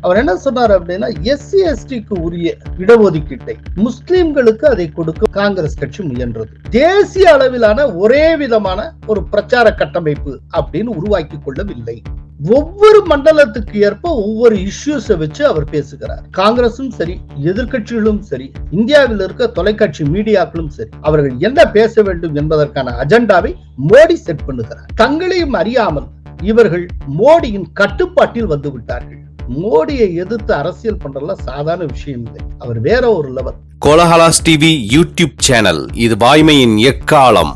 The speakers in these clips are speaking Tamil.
அவர் என்ன சொன்னார் அப்படின்னா எஸ்சி எஸ்டிக்கு உரிய இடஒதுக்கீட்டை முஸ்லிம்களுக்கு அதை கொடுக்க காங்கிரஸ் கட்சி முயன்றது. தேசிய அளவிலான ஒரே விதமான ஒரு பிரச்சார கட்டமைப்பு அப்படின்னு உருவாக்கி கொள்ளவில்லை. ஒவ்வொரு மண்டலத்துக்கு ஏற்ப ஒவ்வொரு இஷ்யூஸை வச்சு அவர் பேசுகிறார். காங்கிரசும் சரி எதிர்கட்சிகளும் சரி இந்தியாவில் இருக்க தொலைக்காட்சி மீடியாக்களும் சரி அவர்கள் என்ன பேச வேண்டும் என்பதற்கான அஜெண்டாவை மோடி செட் பண்ணுகிறார். தங்களையும் அறியாமல் இவர்கள் மோடியின் கட்டுப்பாட்டில் வந்து விட்டார்கள். மோடியை எதிர்த்து அரசியல் பண்றதுல சாதாரண விஷயம் இல்லை. அவர் வேற ஒரு level Kolahalas TV YouTube channel இது வாய்மையின் எக்காலம்.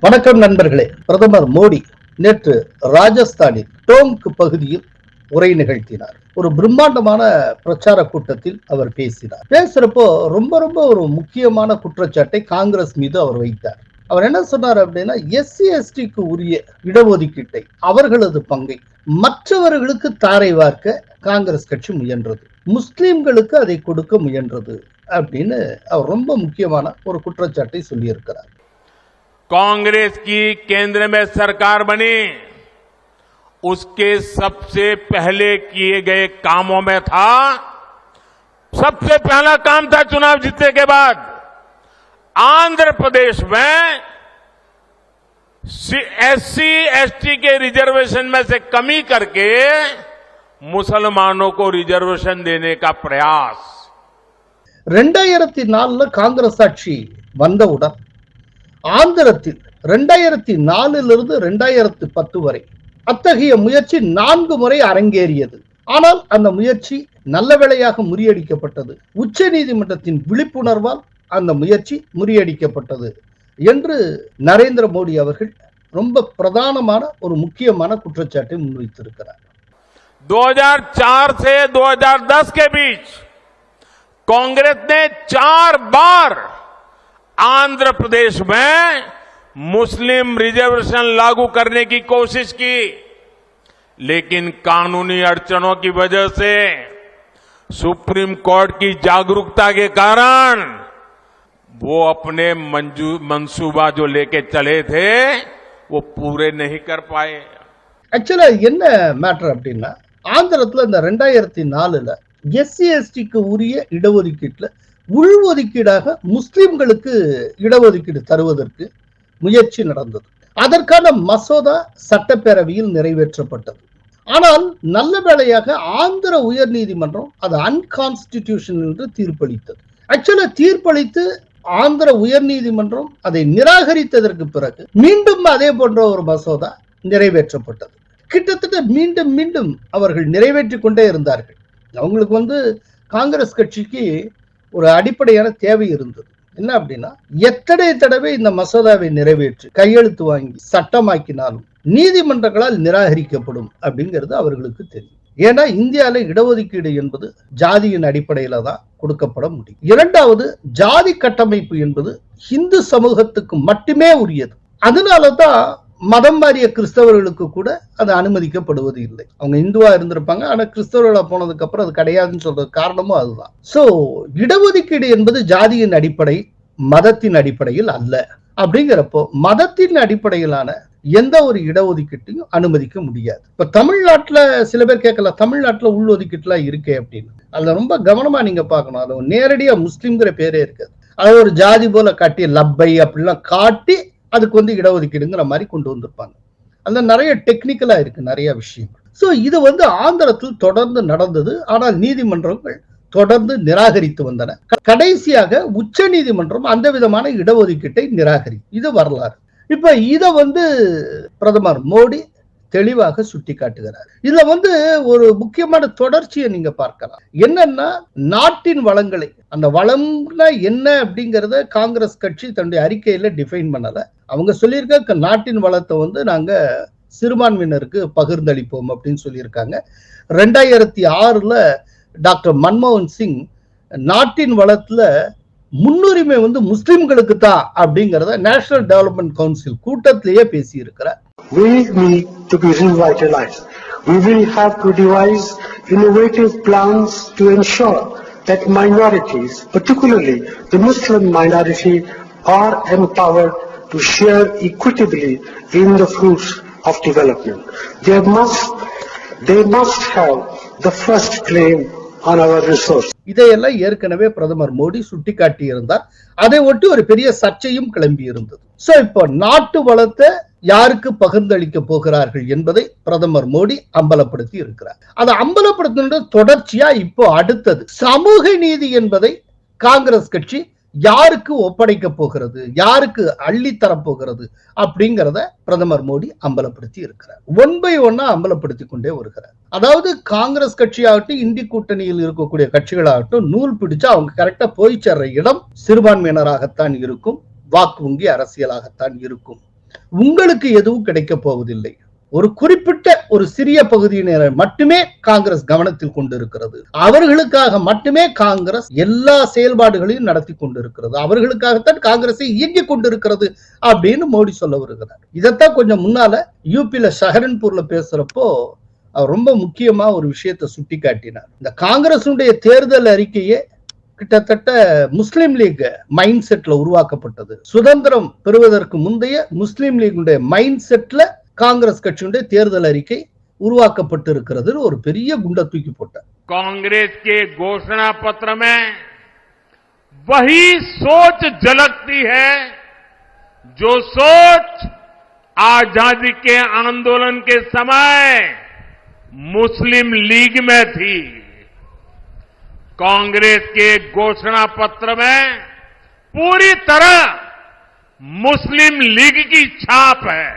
வணக்கம் நண்பர்களே பிரதமர் மோடி நேற்று ராஜஸ்தானில் டோங்க் பகுதியில் உரை நிகழ்த்தினார். ஒரு பிரம்மாண்டமான பிரச்சார கூட்டத்தில் அவர் பேசினார். பேசுறப்போ ரொம்ப ரொம்ப ஒரு முக்கியமான குற்றச்சாட்டை காங்கிரஸ் மீது அவர் வைத்தார். அவர் என்ன சொன்னார் அப்படின்னா எஸ்சி எஸ்டிக்கு உரிய இடஒதுக்கீட்டை அவர்களது பங்கை மற்றவர்களுக்கு தாரை வார்க்க காங்கிரஸ் கட்சி முயன்றது முஸ்லிம்களுக்கு அதை கொடுக்க முயன்றது அப்படின்னு அவர் ரொம்ப முக்கியமான ஒரு குற்றச்சாட்டை சொல்லியிருக்கிறார் कांग्रेस की केंद्र में सरकार बनी उसके सबसे पहले किए गए कामों में था सबसे पहला काम था चुनाव जीतने के बाद आंध्र प्रदेश में एससी एसटी के रिजर्वेशन में से कमी करके मुसलमानों को रिजर्वेशन देने का प्रयास ரெண்டாயிரத்தி நாலுல காங்கிரஸ் ஆட்சி வந்தவுடன் ஆந்திரத்தில் ரெண்டாயிரத்தி நாலிலிருந்து ரெண்டாயிரத்தி பத்து வரை அத்தகைய முயற்சி நான்கு முறை அரங்கேறியது ஆனால் அந்த முயற்சி நல்ல வேளையாக முறியடிக்கப்பட்டது உச்ச நீதிமன்றத்தின் விழிப்புணர்வால் அந்த முயற்சி முறியடிக்கப்பட்டது என்று நரேந்திர மோடி அவர்கள் ரொம்ப பிரதானமான ஒரு முக்கியமான குற்றச்சாட்டை முன்வைத்திருக்கிறார் 2004 से 2010 के बीच कांग्रेस ने चार बार आंध्र प्रदेश में मुस्लिम रिजर्वेशन लागू करने की कोशिश की लेकिन कानूनी अड़चनों की वजह से सुप्रीम कोर्ट की जागरूकता के कारण वो अपने मंजू मंसूबा जो लेके चले थे वो पूरे नहीं कर पाए ஆக்சுவலா என்ன மேட்டர் அப்படின்னா ஆந்திரத்துல இந்த ரெண்டாயிரத்தி நாலுல எஸ்சி எஸ்டிக்கு உரிய இடஒதுக்கீட்டுல உள்ஒதுக்கீடாக முஸ்லிம்களுக்கு இடஒதுக்கீடு தருவதற்கு முயற்சி நடந்தது அதற்கான மசோதா சட்டப்பேரவையில் நிறைவேற்றப்பட்டது ஆனால் நல்ல வேளையாக ஆந்திர உயர் நீதிமன்றம் அது அன்கான்ஸ்டிடியூஷன் என்று தீர்ப்பளித்தது ஆக்சுவலா தீர்ப்பளித்து ஆந்திர உயர் நீதிமன்றம் அதை நிராகரித்ததற்கு பிறகு மீண்டும் அதே போன்ற ஒரு மசோதா நிறைவேற்றப்பட்டது. கிட்டத்தட்ட மீண்டும் மீண்டும் அவர்கள் நிறைவேற்றி கொண்டே இருந்தார்கள். அவங்களுக்கு வந்து காங்கிரஸ் கட்சிக்கு ஒரு அடிப்படையான தேவை இருந்தது. என்ன அப்படின்னா எத்தனை தடவை இந்த மசோதாவை நிறைவேற்றி கையெழுத்து வாங்கி சட்டமாக்கினாலும் நீதிமன்றங்களால் நிராகரிக்கப்படும் அப்படிங்கிறது அவர்களுக்கு தெரியும். ஏன்னா இந்தியால இடஒதுக்கீடு என்பது ஜாதியின் அடிப்படையில தான் கொடுக்கப்பட முடியும். இரண்டாவது ஜாதி கட்டமைப்பு என்பது இந்து சமூகத்துக்கு மட்டுமே உரியது. அதனால தான் மதம் மாறிய கிறிஸ்தவர்களுக்கு கூட அது அனுமதிக்கப்படுவது இல்லை. அவங்க இந்துவா இருந்திருப்பாங்க ஆனா கிறிஸ்தவர்களா போனதுக்கு அப்புறம் அது கிடையாதுன்னு சொல்றது காரணமும் அதுதான். சோ இடஒதுக்கீடு என்பது ஜாதியின் அடிப்படை மதத்தின் அடிப்படையில் அல்ல. அப்படிங்கிறப்போ மதத்தின் அடிப்படையிலான எந்த ஒரு இடஒதுக்கீட்டையும் அனுமதிக்க முடியாது. இப்ப தமிழ்நாட்டுல சில பேர் கேட்கலாம் தமிழ்நாட்டுல உள் ஒதுக்கீட்டுலாம் இருக்கே அப்படின்னு. அதுல ரொம்ப கவனமா நீங்க பார்க்கணும். அது நேரடியா முஸ்லீம்ங்கிற பேரே இருக்காது. அது ஒரு ஜாதி போல காட்டி லப்பை அப்படிலாம் காட்டி அதுக்கு வந்து இடஒதுக்கீடுங்கிற மாதிரி கொண்டு வந்திருப்பாங்க. அந்த நிறைய டெக்னிக்கலா இருக்கு நிறைய விஷயம் சோ இது வந்து ஆந்திரத்தில் தொடர்ந்து நடந்தது. ஆனால் நீதிமன்றங்கள் தொடர்ந்து நிராகரித்து வந்தன. கடைசியாக உச்ச நீதிமன்றம் அந்த விதமான இடஒதுக்கீட்டை நிராகரி இது வரலாறு. இப்ப இத வந்து பிரதமர் மோடி தெளிவாக சுட்டி காட்டுகிறார் இதுல வந்து ஒரு முக்கியமான தொடர்ச்சியை நீங்க பார்க்கலாம். என்னன்னா நாட்டின் வளங்களை அந்த வளம்னா என்ன அப்படிங்கறத காங்கிரஸ் கட்சி தன்னுடைய அறிக்கையில டிஃபைன் பண்ணல. அவங்க சொல்லியிருக்க நாட்டின் வளத்தை வந்து நாங்க சிறுபான்மையினருக்கு பகிர்ந்தளிப்போம் அப்படின்னு சொல்லியிருக்காங்க. ரெண்டாயிரத்தி ஆறுல டாக்டர் மன்மோகன் சிங் நாட்டின் வளத்துல முன்னுரிமை வந்து முஸ்லிம்களுக்கு தான் அப்படிங்கறத நேஷனல் டெவலப்மெண்ட் கவுன்சில் கூட்டத்திலேயே பேசி இருக்கிறார் We need to be revitalized. We will have to devise innovative plans to ensure that minorities, particularly the Muslim minority, are empowered to share equitably in the fruits of development. They must, they must have the first claim. இதையெல்லாம் ஏற்கனவே பிரதமர் மோடி சுட்டிக்காட்டி இருந்தார் அதை ஒட்டி ஒரு பெரிய சர்ச்சையும் கிளம்பி இருந்தது சோ இப்போ நாட்டு வளத்தை யாருக்கு பகிர்ந்தளிக்க போகிறார்கள் என்பதை பிரதமர் மோடி அம்பலப்படுத்தி இருக்கிறார். அதை அம்பலப்படுத்தின தொடர்ச்சியா இப்போ அடுத்தது. சமூக நீதி என்பதை காங்கிரஸ் கட்சி யாருக்கு ஒப்படைக்க போகிறது? யாருக்கு அள்ளி தரப்போகிறது அப்படிங்கிறத பிரதமர் மோடி அம்பலப்படுத்தி இருக்கிறார். ஒன் பை ஒன்னா அம்பலப்படுத்தி கொண்டே வருகிறார். அதாவது காங்கிரஸ் கட்சியாகட்டும் இந்தி கூட்டணியில் இருக்கக்கூடிய கட்சிகளாகட்டும் நூல் பிடிச்சு அவங்க கரெக்டா போய் சேர்ற இடம் சிறுபான்மையினராகத்தான் இருக்கும் வாக்கு வங்கி அரசியலாகத்தான் இருக்கும். உங்களுக்கு எதுவும் கிடைக்க போவதில்லை. ஒரு குறிப்பிட்ட ஒரு சிறிய பகுதியினரை மட்டுமே காங்கிரஸ் கவனத்தில் கொண்டிருக்கிறது. அவர்களுக்காக மட்டுமே காங்கிரஸ் எல்லா செயல்பாடுகளையும் நடத்தி கொண்டிருக்கிறது. அவர்களுக்காகத்தான் காங்கிரஸை இயங்கிக் கொண்டிருக்கிறது அப்படின்னு மோடி சொல்ல வருகிறார். இதைத்தான் கொஞ்சம் முன்னால யூபில ஷஹரன்பூர்ல பேசுறப்போ அவர் ரொம்ப முக்கியமா ஒரு விஷயத்தை சுட்டி காட்டினார் இந்த காங்கிரசுடைய தேர்தல் அறிக்கையே கிட்டத்தட்ட முஸ்லீம் லீக் மைண்ட் செட்ல உருவாக்கப்பட்டது. சுதந்திரம் பெறுவதற்கு முந்தைய முஸ்லீம் லீகுடைய மைண்ட் செட்ல காங்கிரஸ் கட்சியுடைய தேர்தல் அறிக்கை உருவாக்கப்பட்டிருக்கிறது ஒரு பெரிய குண்டை தூக்கி போட்டார் कांग्रेस के घोषणा पत्र में वही सोच झलकती है जो सोच आजादी के आंदोलन के समय मुस्लिम लीग में थी कांग्रेस के घोषणा पत्र में पूरी तरह मुस्लिम लीग की छाप है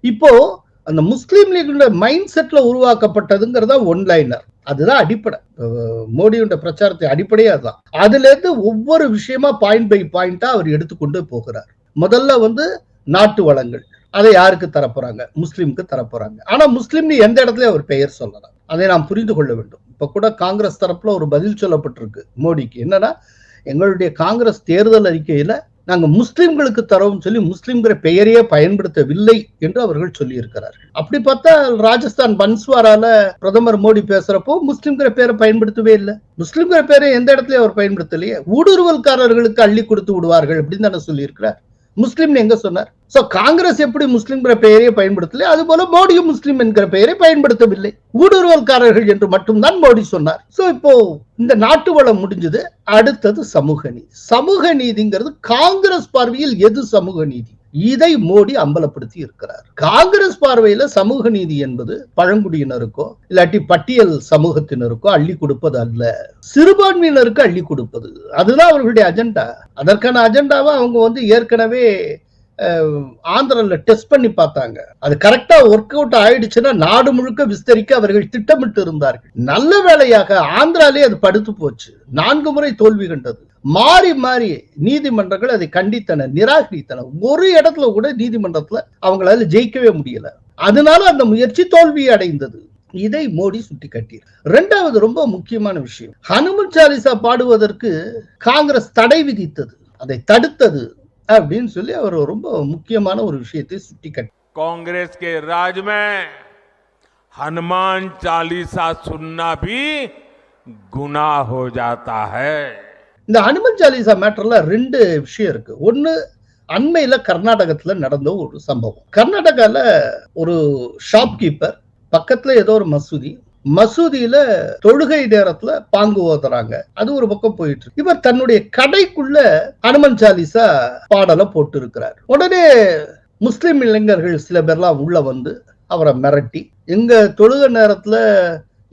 இப்போ அந்த முஸ்லீம் லீகுடைய மைண்ட் செட்ல உருவாக்கப்பட்டதுங்கிறத ஒன் லைனர் அதுதான் அடிப்படை. அஹ் மோடியுடைய பிரச்சாரத்தை அடிப்படையே அதுதான். அதுல இருந்து ஒவ்வொரு விஷயமா பாயிண்ட் பை பாயிண்டா அவர் எடுத்துக்கொண்டு போகிறார். முதல்ல வந்து நாட்டு வளங்கள். அதை யாருக்கு தரப்போறாங்க? முஸ்லீமுக்கு தரப்போறாங்க. ஆனா முஸ்லீம்னு எந்த இடத்துல அவர் பெயர் சொல்லலாம். அதை நாம் புரிந்து கொள்ள வேண்டும். இப்ப கூட காங்கிரஸ் தரப்புல ஒரு பதில் சொல்லப்பட்டிருக்கு மோடிக்கு. என்னன்னா எங்களுடைய காங்கிரஸ் தேர்தல் அறிக்கையில நாங்கள் முஸ்லிம்களுக்கு தரவும் சொல்லி முஸ்லிம்கிற பெயரையே பயன்படுத்தவில்லை என்று அவர்கள் சொல்லியிருக்கிறார்கள். அப்படி பார்த்தா ராஜஸ்தான் பன்ஸ்வாரால பிரதமர் மோடி பேசுறப்போ முஸ்லிம்கிற பேரை பயன்படுத்தவே இல்லை. முஸ்லிம்கிற பேரை எந்த இடத்துலயும் அவர் பயன்படுத்தலையே. ஊடுருவல்காரர்களுக்கு அள்ளி கொடுத்து விடுவார்கள் அப்படின்னு தானே சொல்லியிருக்கிறார். இருக்கிறார் எங்க சொன்னார்? சோ காங்கிரஸ் எப்படி முஸ்லிம்ங்கிற பெயரை பயன்படுத்தலை? அது போல மோடியும் முஸ்லிம் என்கிற பெயரை பயன்படுத்தவில்லை. ஊடுருவல்காரர்கள் என்று மட்டும்தான் மோடி சொன்னார். சோ இப்போ இந்த நாட்டு வளம் முடிஞ்சது. அடுத்தது சமூக நீதி. சமூக நீதிங்கிறது காங்கிரஸ் பார்வையில் எது சமூக நீதி? இதை மோடி அம்பலப்படுத்தி இருக்கிறார். காங்கிரஸ் பார்வையில சமூக நீதி என்பது பழங்குடியினருக்கோ இல்லாட்டி பட்டியல் சமூகத்தினருக்கோ அள்ளி கொடுப்பது அல்ல. சிறுபான்மையினருக்கு அள்ளி கொடுப்பது. அதுதான் அவர்களுடைய அஜெண்டா. அதற்கான அஜெண்டாவை அவங்க வந்து ஏற்கனவே அஹ், ஆந்திரால டெஸ்ட் பண்ணி பார்த்தாங்க. அது கரெக்டா ஒர்க் அவுட் ஆயிடுச்சுன்னா நாடு முழுக்க விஸ்தரிக்க அவர்கள் திட்டமிட்டு இருந்தார்கள். நல்ல வேலையாக ஆந்திராலே அது படுத்து போச்சு. நான்கு முறை தோல்வி கண்டது. மாறி மாறி நீதிமன்றங்கள் அதை கண்டித்தன நிராகரித்தன ஒரு இடத்துல கூட நீதிமன்றத்துல அவங்களால ஜெயிக்கவே முடியல அதனால அந்த முயற்சி தோல்வி அடைந்தது இதை மோடி சுட்டிக்காட்டியது இரண்டாவது ரொம்ப முக்கியமான விஷயம் ஹனுமன் சாலிசா பாடுவதற்கு காங்கிரஸ் தடை விதித்தது அதை தடுத்தது அப்படின்னு சொல்லி அவர் ரொம்ப முக்கியமான ஒரு விஷயத்தை சுட்டிக்காட்டி कांग्रेस के राज में हनुमान चालीसा सुनना भी गुनाह हो जाता है இந்த அனிமல் சாலிசா மேட்டர்ல ரெண்டு விஷயம் இருக்கு. ஒன்னு அண்மையில கர்நாடகத்துல நடந்த ஒரு சம்பவம். கர்நாடகால ஒரு ஷாப்கீப்பர் பக்கத்துல ஏதோ ஒரு மசூதி மசூதியில தொழுகை நேரத்துல பாங்கு ஓதுறாங்க. அது ஒரு பக்கம் போயிட்டு இருக்கு. இவர் தன்னுடைய கடைக்குள்ள ஹனுமன் சாலிசா பாடலை போட்டு இருக்கிறார் உடனே முஸ்லிம் இளைஞர்கள் சில பேர்லாம் உள்ள வந்து அவரை மிரட்டி எங்க தொழுகை நேரத்துல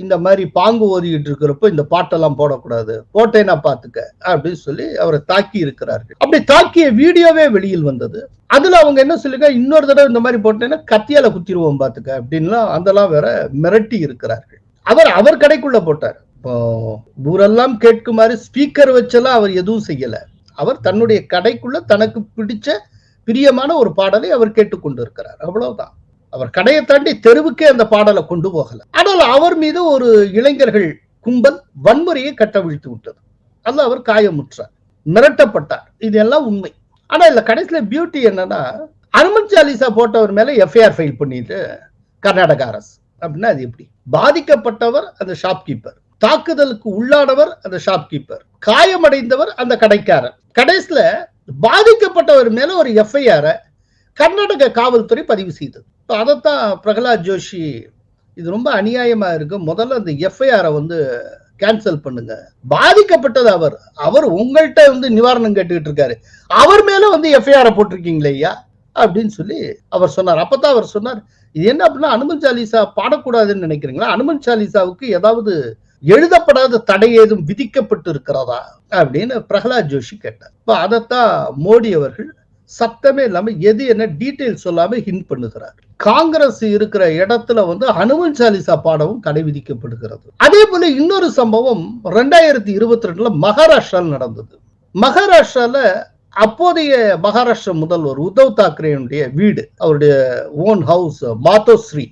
இந்த மாதிரி பாங்கு ஓதிக்கிட்டு இருக்கிறப்ப இந்த பாட்டெல்லாம் போடக்கூடாது. போட்டேன்னா பாத்துக்க அப்படின்னு சொல்லி அவரை தாக்கி இருக்கிறார்கள். அப்படி தாக்கிய வீடியோவே வெளியில் வந்தது. அதுல அவங்க என்ன சொல்லுங்க இன்னொரு தடவை இந்த மாதிரி போட்டேன்னா கத்தியால குத்திடுவோம் பாத்துக்க அப்படின்லாம் அதெல்லாம் வேற மிரட்டி இருக்கிறார்கள். அவர் அவர் கடைக்குள்ள போட்டார். இப்போ ஊரெல்லாம் கேட்குமாறு ஸ்பீக்கர் வச்செல்லாம் அவர் எதுவும் செய்யல. அவர் தன்னுடைய கடைக்குள்ள தனக்கு பிடிச்ச பிரியமான ஒரு பாடலை அவர் கேட்டுக்கொண்டு இருக்கிறார் அவ்வளவுதான். அவர் கடையை தாண்டி தெருவுக்கே அந்த பாடலை கொண்டு போகல. ஆனால் அவர் மீது ஒரு இளைஞர்கள் கும்பல் வன்முறையை கட்டவிழ்த்து விட்டது. அல்ல அவர் காயமுற்றார் மிரட்டப்பட்டார். இதெல்லாம் உண்மை. ஆனா இல்ல கடைசியில பியூட்டி என்னன்னா அனுமன் சாலிசா போட்டவர் மேல எஃப்ஐஆர் ஃபைல் பண்ணிட்டு கர்நாடக அரசு. அப்படின்னா அது எப்படி? பாதிக்கப்பட்டவர் அந்த ஷாப்கீப்பர் தாக்குதலுக்கு உள்ளானவர் அந்த ஷாப்கீப்பர் காயமடைந்தவர் அந்த கடைக்காரர். கடைசியில பாதிக்கப்பட்டவர் மேல ஒரு எஃப்ஐஆர் கர்நாடக காவல்துறை பதிவு செய்தது. இப்போ அதைத்தான் பிரகலாத் ஜோஷி இது ரொம்ப அநியாயமா இருக்கு. முதல்ல அந்த எஃப்ஐஆரை வந்து கேன்சல் பண்ணுங்க. பாதிக்கப்பட்டது அவர். அவர் உங்கள்கிட்ட வந்து நிவாரணம் கேட்டுக்கிட்டு இருக்காரு. அவர் மேல வந்து எஃப்ஐஆரை போட்டிருக்கீங்களே ஐயா? அப்படின்னு சொல்லி அவர் சொன்னார். அப்பதான் அவர் சொன்னார் இது என்ன அப்படின்னா அனுமன் சாலிசா பாடக்கூடாதுன்னு நினைக்கிறீங்களா? அனுமன் சாலிசாவுக்கு ஏதாவது எழுதப்படாத தடை ஏதும் விதிக்கப்பட்டு இருக்கிறதா அப்படின்னு பிரகலாத் ஜோஷி கேட்டார். இப்ப அதைத்தான் மோடி அவர்கள் சத்தமே இல்லாம எது என்ன டீட்டெயில் சொல்லாம ஹிண்ட் பண்ணுகிறார். காங்கிரஸ் இருக்கிற இடத்துல வந்து ஹனுமன் சாலிசா பாடவும் தடை விதிக்கப்படுகிறது. அதே போல இன்னொரு சம்பவம் ரெண்டாயிரத்தி இருபத்தி ரெண்டுல மகாராஷ்டிராவில் நடந்தது. மகாராஷ்டிரால அப்போதைய மகாராஷ்டிர முதல்வர் உத்தவ் தாக்கரேனுடைய வீடு அவருடைய ஓன் ஹவுஸ் மாத்தோஸ்ரீ.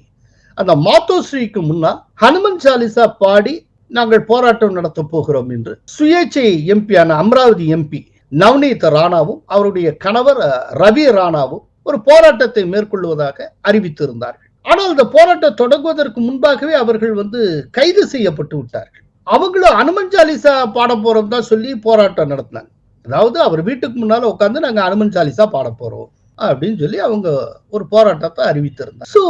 அந்த மாத்தோஸ்ரீக்கு முன்னால் ஹனுமன் சாலிசா பாடி நாங்கள் போராட்டம் நடத்த போகிறோம் என்று. சுயேட்சை எம்பியான அமராவதி எம்பி நவ்னீத் ராணாவும் அவருடைய கணவர் ரவி ராணாவும் ஒரு போராட்டத்தை மேற்கொள்வதாக அறிவித்திருந்தார்கள். ஆனால் இந்த போராட்டம் தொடங்குவதற்கு முன்பாகவே அவர்கள் வந்து கைது செய்யப்பட்டு விட்டார்கள். அவங்களும் அனுமன் சாலிசா பாட போறோம் தான் சொல்லி போராட்டம் நடத்தினாங்க. அதாவது அவர் வீட்டுக்கு முன்னால உட்காந்து நாங்க அனுமன் சாலிசா பாட போறோம். அப்படின்னு சொல்லி அவங்க ஒரு போராட்டத்தை அறிவித்திருந்தாங்க. ஸோ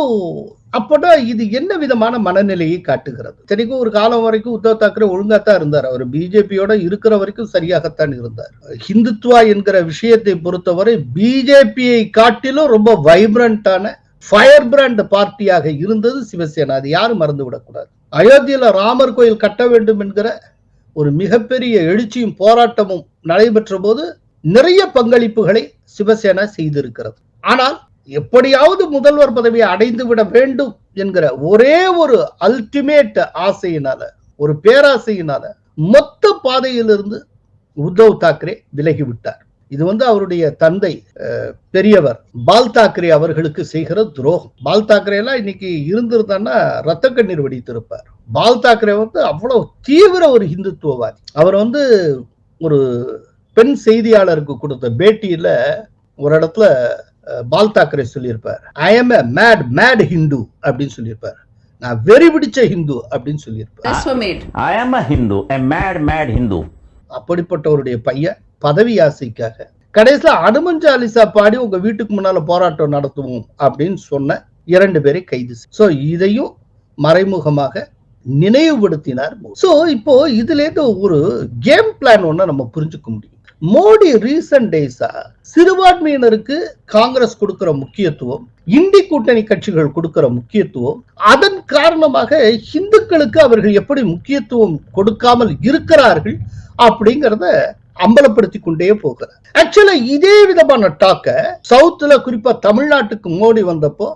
அப்போனா இது என்ன விதமான மனநிலையை காட்டுகிறது? சரிக்கும் ஒரு காலம் வரைக்கும் உத்தவ் தாக்கரே ஒழுங்காத்தான் இருந்தார். அவர் பிஜேபியோட இருக்கிற வரைக்கும் சரியாகத்தான் இருந்தார். ஹிந்துத்வா என்கிற விஷயத்தை பொறுத்தவரை பிஜேபியை காட்டிலும் ரொம்ப வைப்ரண்டான ஃபயர் பிராண்ட் பார்ட்டியாக இருந்தது சிவசேனா. அது யாரும் மறந்து விடக்கூடாது. அயோத்தியில ராமர் கோயில் கட்ட வேண்டும் என்கிற ஒரு மிகப்பெரிய எழுச்சியும் போராட்டமும் நடைபெற்ற போது நிறைய பங்களிப்புகளை சிவசேனா செய்திருக்கிறது. ஆனால் எப்படியாவது முதல்வர் பதவியை அடைந்து விட வேண்டும் என்கிற ஒரே ஒரு அல்டிமேட் ஆசையினால ஒரு பேராசையினால மொத்த பாதையிலிருந்து உத்தவ் தாக்கரே விலகி விட்டார். இது வந்து அவருடைய தந்தை அஹ், பெரியவர் பால் தாக்கரே அவர்களுக்கு செய்கிற துரோகம். பால் தாக்கரே எல்லாம் இன்னைக்கு இருந்திருந்தான்னா ரத்த கண்ணீர் வெடித்திருப்பார். பால் தாக்கரே வந்து அவ்வளவு தீவிர ஒரு இந்துத்துவவாதி அவர் வந்து ஒரு பெண் செய்தியாளருக்கு கொடுத்த பேட்டியில ஒரு இடத்துல பால் தாக்கரே சொல்லியிருப்பார். I am a mad mad Hindu அப்படின்னு சொல்லியிருப்பார். நான் வெறி பிடிச்ச ஹிந்து அப்படின்னு சொல்லியிருப்பார். Blasphemate. I am a Hindu, a mad, mad Hindu. அப்படிப்பட்டவருடைய பையன் பதவி ஆசைக்காக கடைசியில அனுமன் சாலிசா பாடி உங்க வீட்டுக்கு முன்னால போராட்டம் நடத்துவோம் அப்படின்னு சொன்ன இரண்டு பேரை கைது சோ இதையும் மறைமுகமாக நினைவுபடுத்தினார் சோ இப்போ இதுல இருந்து ஒரு கேம் பிளான் ஒண்ணு நம்ம புரிஞ்சுக்க முடியும். மோடி ரீசன்ட் டேஸா சிறுபான்மையினருக்கு காங்கிரஸ் கொடுக்கிற முக்கியத்துவம் இந்தி கூட்டணி கட்சிகள் கொடுக்கிற முக்கியத்துவம் அதன் காரணமாக இந்துக்களுக்கு அவர்கள் எப்படி முக்கியத்துவம் கொடுக்காமல் இருக்கிறார்கள் அப்படிங்கறத அம்பலப்படுத்தி கொண்டே போகிறார். ஆக்சுவலா இதே விதமான டாக்க சவுத்துல குறிப்பா தமிழ்நாட்டுக்கு மோடி வந்தப்போ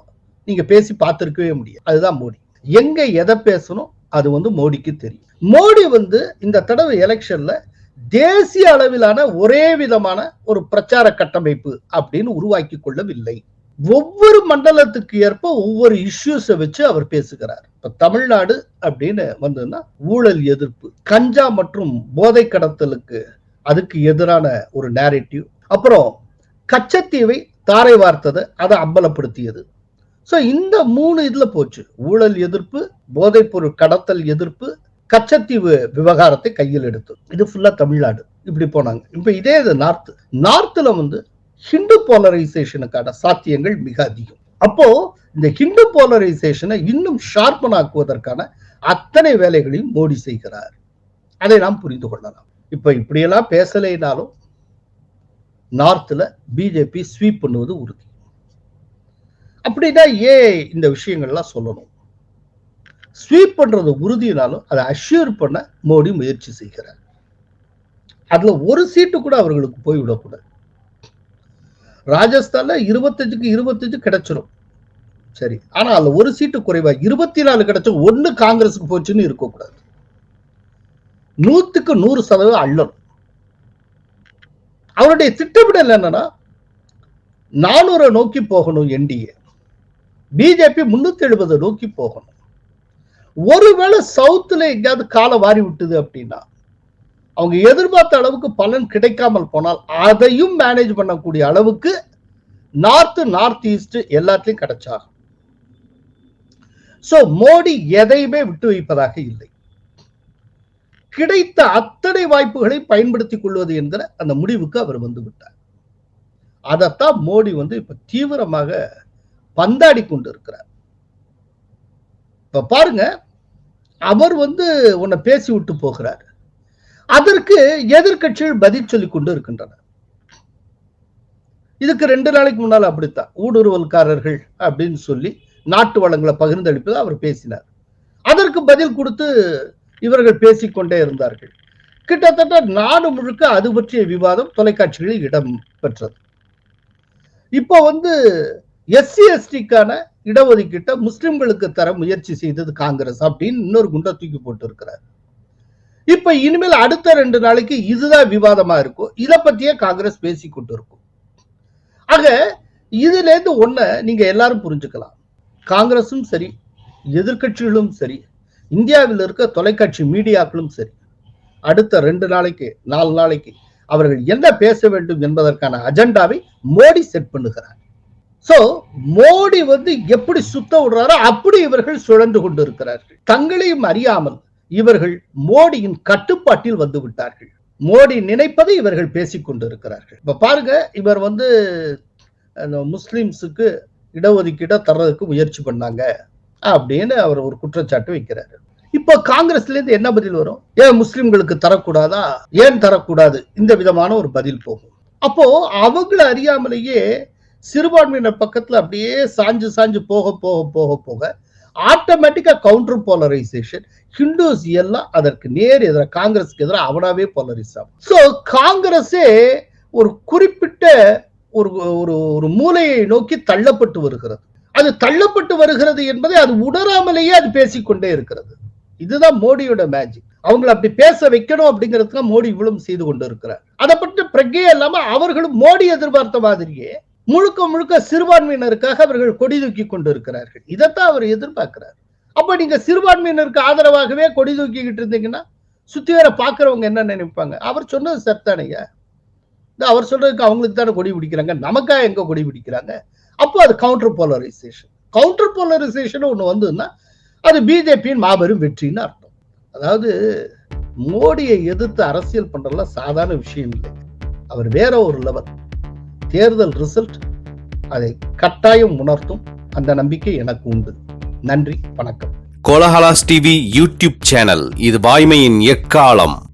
நீங்க பேசி பார்த்திருக்கவே முடியாது. அதுதான் மோடி. எங்க எதை பேசணும் அது வந்து மோடிக்கு தெரியும். மோடி வந்து இந்த தடவை எலெக்ஷன்ல தேசிய அளவிலான ஒரே விதமான ஒரு பிரச்சார கட்டமைப்பு அப்படின்னு உருவாக்கி கொள்ளவில்லை. ஒவ்வொரு மண்டலத்துக்கு ஏற்ப ஒவ்வொரு இஷ்யூஸை வச்சு அவர் பேசுகிறார். இப்ப தமிழ்நாடு அப்படின்னு வந்ததுன்னா ஊழல் எதிர்ப்பு கஞ்சா மற்றும் போதை கடத்தலுக்கு அதுக்கு எதிரான ஒரு நேரட்டிவ் அப்புறம் கச்சத்தீவை தாரை வார்த்ததை அதை அம்பலப்படுத்தியது. சோ இந்த மூணு இதுல போச்சு. ஊழல் எதிர்ப்பு போதைப்பொருள் கடத்தல் எதிர்ப்பு கச்சத்தீவு விவகாரத்தை கையில் எடுத்து இது ஃபுல்லா தமிழ்நாடு இப்படி போனாங்க. இப்ப இதே இது நார்த் நார்த்ல வந்து ஹிந்து போலரைசேஷனுக்கான சாத்தியங்கள் மிக அதிகம். அப்போ இந்த ஹிந்து போலரைசேஷனை இன்னும் ஷார்பன் ஆக்குவதற்கான அத்தனை வேலைகளையும் மோடி செய்கிறார். அதை நாம் புரிந்து கொள்ளலாம். இப்ப இப்படியெல்லாம் பேசலைனாலும் நார்த்ல பிஜேபி ஸ்வீப் பண்ணுவது உறுதி. அப்படின்னா ஏன் இந்த விஷயங்கள்லாம் சொல்லணும்? ஸ்வீப் பண்றது உறுதினாலும் அதை அஷ்யூர் பண்ண மோடி முயற்சி செய்கிறார். அதுல ஒரு சீட்டு கூட அவர்களுக்கு போய்விடக்கூடாது ராஜஸ்தான்ல இருபத்தஞ்சுக்கு இருபத்தஞ்சு கிடைச்சிரும். சரி ஆனா அதுல ஒரு சீட்டு குறைவா இருபத்தி நாலு கிடைச்ச ஒண்ணு காங்கிரஸுக்கு போச்சுன்னு இருக்கக்கூடாது. நூத்துக்கு நூறு சதவீதம் அள்ளணும். அவருடைய திட்டமிடல் என்னன்னா நானூறை நோக்கி போகணும் என்டிஏ. பிஜேபி முன்னூத்தி எழுபது நோக்கி போகணும். ஒருவேளை சவுத்துல எங்கேயாவது காலை வாரி விட்டுது அப்படின்னா அவங்க எதிர்பார்த்த அளவுக்கு பலன் கிடைக்காமல் போனால் அதையும் மேனேஜ் பண்ணக்கூடிய அளவுக்கு நார்த் நார்த் ஈஸ்ட் எல்லாத்துலயும் கிடைச்சாகும். ஸோ மோடி எதையுமே விட்டு வைப்பதாக இல்லை. கிடைத்த அத்தனை வாய்ப்புகளை பயன்படுத்திக் கொள்வது என்கிற அந்த முடிவுக்கு அவர் வந்து விட்டார். அதைத்தான் மோடி வந்து இப்ப தீவிரமாக பந்தாடி கொண்டு இருக்கிறார் இப்ப பாருங்க அவர் வந்து உன்னை பேசி விட்டு போகிறார். அதற்கு எதிர்க்கட்சிகள் பதில் சொல்லி கொண்டு இருக்கின்றன. இதுக்கு ரெண்டு நாளைக்கு முன்னால் அப்படித்தான். ஊடுருவல்காரர்கள் அப்படின்னு சொல்லி நாட்டு வளங்களை பகிர்ந்தளிப்பது அவர் பேசினார். அதற்கு பதில் கொடுத்து இவர்கள் பேசிக்கொண்டே இருந்தார்கள். கிட்டத்தட்ட நாடு முழுக்க அது பற்றிய விவாதம் தொலைக்காட்சிகளில் இடம் பெற்றது இப்போ வந்து எஸ்சி எஸ்டிக்கான இடஒதுக்கீட்டை முஸ்லிம்களுக்கு தர முயற்சி செய்தது காங்கிரஸ் அப்படின்னு இன்னொரு குண்டை தூக்கி போட்டு இருக்கிறார் இப்ப இனிமேல் அடுத்த ரெண்டு நாளைக்கு இதுதான் விவாதமா இருக்கும் இதை பத்தியே காங்கிரஸ் பேசி கொண்டு இருக்கும் ஆக இதுல இருந்து ஒண்ண நீங்க எல்லாரும் புரிஞ்சுக்கலாம். காங்கிரஸும் சரி எதிர்கட்சிகளும் சரி இந்தியாவில் இருக்க தொலைக்காட்சி மீடியாக்களும் சரி அடுத்த ரெண்டு நாளைக்கு நாலு நாளைக்கு அவர்கள் என்ன பேச வேண்டும் என்பதற்கான அஜெண்டாவை மோடி செட் பண்ணுகிறார். சோ மோடி வந்து எப்படி சுத்த விடுறாரோ அப்படி இவர்கள் சுழன்று கொண்டு இருக்கிறார்கள் தங்களையும் அறியாமல் இவர்கள் மோடியின் கட்டுப்பாட்டில் வந்து விட்டார்கள். மோடி நினைப்பதை இவர்கள் பேசிக் கொண்டிருக்கிறார்கள். இப்ப பாருங்க இவர் வந்து முஸ்லிம்ஸுக்கு இடஒதுக்கீடை தர்றதுக்கு முயற்சி பண்ணாங்க அப்படின்னு அவர் ஒரு குற்றச்சாட்டு வைக்கிறாரு. இப்போ காங்கிரஸ்ல இருந்து என்ன பதில் வரும்? ஏன் முஸ்லிம்களுக்கு தரக்கூடாதா? ஏன் தரக்கூடாது? இந்த விதமான ஒரு பதில் போகும். அப்போ அவங்கள அறியாமலேயே சிறுபான்மையினர் பக்கத்துல அப்படியே சாஞ்சு சாஞ்சு போக போக போக போக ஆட்டோமேட்டிக்கா கவுண்டர் போலரைசேஷன் ஹிந்துஸ் எல்லாம் அதற்கு நேர் எதிராக காங்கிரஸ்க்கு எதிராக அவனாவே போலரைஸ் ஆகும். ஸோ காங்கிரஸே ஒரு குறிப்பிட்ட ஒரு ஒரு ஒரு மூலையை நோக்கி தள்ளப்பட்டு வருகிறது. அது தள்ளப்பட்டு வருகிறது என்பதை அது உணராமலேயே அது பேசிக்கொண்டே இருக்கிறது. இதுதான் மோடியோட மேஜிக் அவங்களை அப்படி பேச வைக்கணும் அப்படிங்கிறதுக்கு மோடி இவ்வளவு செய்து கொண்டு இருக்கிறார் அதை பற்றி பிரஜையே இல்லாம அவர்களும் மோடி எதிர்பார்த்த மாதிரியே முழுக்க முழுக்க சிறுபான்மையினருக்காக அவர்கள் கொடி தூக்கி கொண்டு இருக்கிறார்கள் இதைத்தான் அவர் எதிர்பார்க்கிறார். அப்ப நீங்க சிறுபான்மையினருக்கு ஆதரவாகவே கொடி தூக்கிக்கிட்டு இருந்தீங்கன்னா சுத்தி வேற பாக்குறவங்க என்ன நினைப்பாங்க? அவர் சொன்னது சத்தானையா இந்த அவர் சொல்றதுக்கு அவங்களுக்கு தானே கொடி பிடிக்கிறாங்க? நமக்கா எங்க கொடி பிடிக்கிறாங்க? அப்போ அது கவுண்டர் போலரைசேஷன் கவுண்டர் போலரைசேஷன் ஒண்ணு வந்ததுன்னா அது பிஜேபியின் மாபெரும் வெற்றின்னு அர்த்தம். அதாவது மோடியை எதிர்த்து அரசியல் பண்றதுலாம் சாதாரண விஷயம் இல்லை. அவர் வேற ஒரு லெவல் தேர்தல் ரிசல்ட் அதை கட்டாயம் உணர்த்தும் அந்த நம்பிக்கை எனக்கு உண்டு. நன்றி வணக்கம். கோலஹலாஸ் டிவி யூடியூப் சேனல் இது வாய்மையின் எக்காலம்.